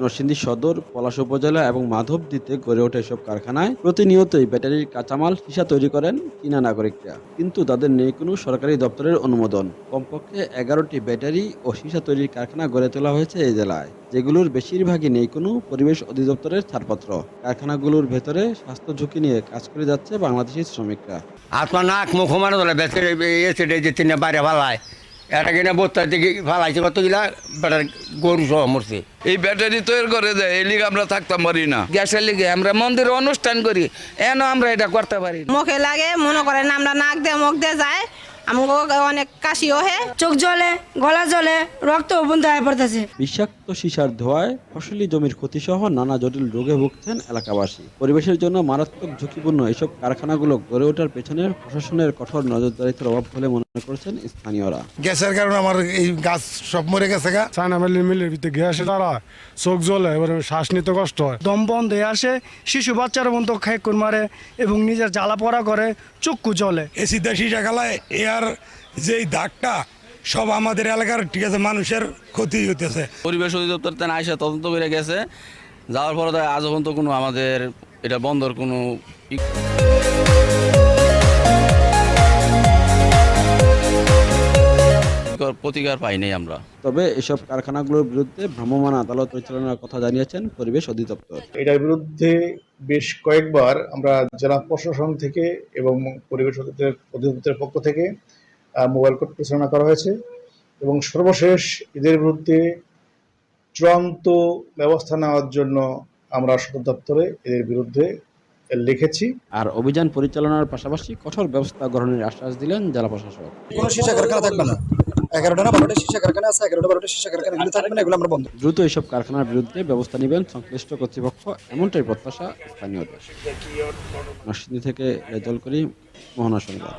নরসিংদী সদর, পলাশ উপজেলা এবং মাধবদীতে গড়ে ওঠে এসব কারখানায়। প্রতিনিয়তই ব্যাটারির কাঁচামাল সীসা তৈরি করেন চীনা নাগরিকরা। কিন্তু তাদের নেই কোনো সরকারি দপ্তরের অনুমোদন। কমপক্ষে এগারোটি ব্যাটারি ও সীসা তৈরির কারখানা গড়ে তোলা হয়েছে এই জেলায়, যেগুলোর বেশিরভাগই নেই কোনো পরিবেশ অধিদপ্তরের ছাড়পত্র। কারখানাগুলোর ভেতরে স্বাস্থ্য ঝুঁকি নিয়ে কাজ করে যাচ্ছে বাংলাদেশি শ্রমিকরা। আপনার নাক মুখ মারা বেসে এসে তিনটা বাইরে ফালায় এটা কিনা ফালাইছে কতগুলা বেটার গরু সহ মরছে। এই ব্যাটারি তৈরি করে দেয় এই লিগে আমরা থাকতাম পারি না। গ্যাসের লিগে আমরা মন্দিরে অনুষ্ঠান করি এন আমরা এটা করতে পারি মুখে লাগে মনে করেন আমরা নাক দিয়ে মুখ দিয়ে যায় আমাকে অনেক কাশিও হে চোখ জ্বলে গলা জ্বলে রক্ত বন্ধ হয়ে পড়তেছে। বিষাক্ত সীসার ধোঁয়ায় ফসলি জমির ক্ষতি সহ নানা জটিল রোগে ভুগছেন এলাকাবাসী। পরিবেশের জন্য মারাত্মক ঝুঁকিপূর্ণ এসব কারখানাগুলো গড়ে ওঠার পেছনে প্রশাসনের কঠোর নজরদারিত্বের অভাব বলে মনে করছেন স্থানীয়রা। গ্যাসের কারণে আমার এই গাছ সব মরে গেছে গা। চায়না মিলের মিলের ভিতরে গ্যাসে তারা চোখ জ্বলে এবারে শ্বাস নিতে কষ্ট হয়। দম বন্ধ হয়ে আসে শিশু বাচ্চারা বন্ধ খাইকুন মারে এবং নিজের জ্বালা পড়া করে চক্ষু জ্বলে। এসি দেশি টাকালায় এর যেই দাগটা সব আমাদের এলাকার ঠিক আছে মানুষের ক্ষতি হইতেছে। পরিবেশ অধিদপ্তর তেন আইসা তদন্ত করে গেছে। যাওয়ার পরে আজ পর্যন্ত কোনো আমাদের এটা বন্ধর কোনো ই- প্রতিকার পাইনি আমরা। তবে এসব কারখানাগুলোর বিরুদ্ধে ভ্রাম্যমাণ আদালত পরিচালনার কথা জানিয়েছেন পরিবেশ অধিদপ্তর। এটার বিরুদ্ধে বেশ কয়েকবার আমরা জেলা প্রশাসন থেকে এবং পরিবেশ অধিদপ্তরের অধিদপ্তরের পক্ষ থেকে মোবাইল কোর্ট পরিচালনা করা হয়েছে এবং সর্বশেষ এদের বিরুদ্ধে চূড়ান্ত ব্যবস্থা নেওয়ার জন্য আমরা সদর দপ্তরে এদের বিরুদ্ধে লিখেছি। আর অভিযান পরিচালনার পাশাপাশি কঠোর ব্যবস্থা গ্রহণের আশ্বাস দিলেন জেলা প্রশাসক। কোনো সীসা কারখানা থাকবে না। এগারোটা না বারোটা সীসা কারখানা আছে এগারোটা বারোটা সীসা কারখানা এগুলো থাকবে না এগুলো আমরা বন্ধ। দ্রুত এসব কারখানার বিরুদ্ধে ব্যবস্থা নেবেন সংশ্লিষ্ট কর্তৃপক্ষ এমনটাই প্রত্যাশা স্থানীয়দের। নরসিংদী থেকে রেজল করি মোহনা সংবাদ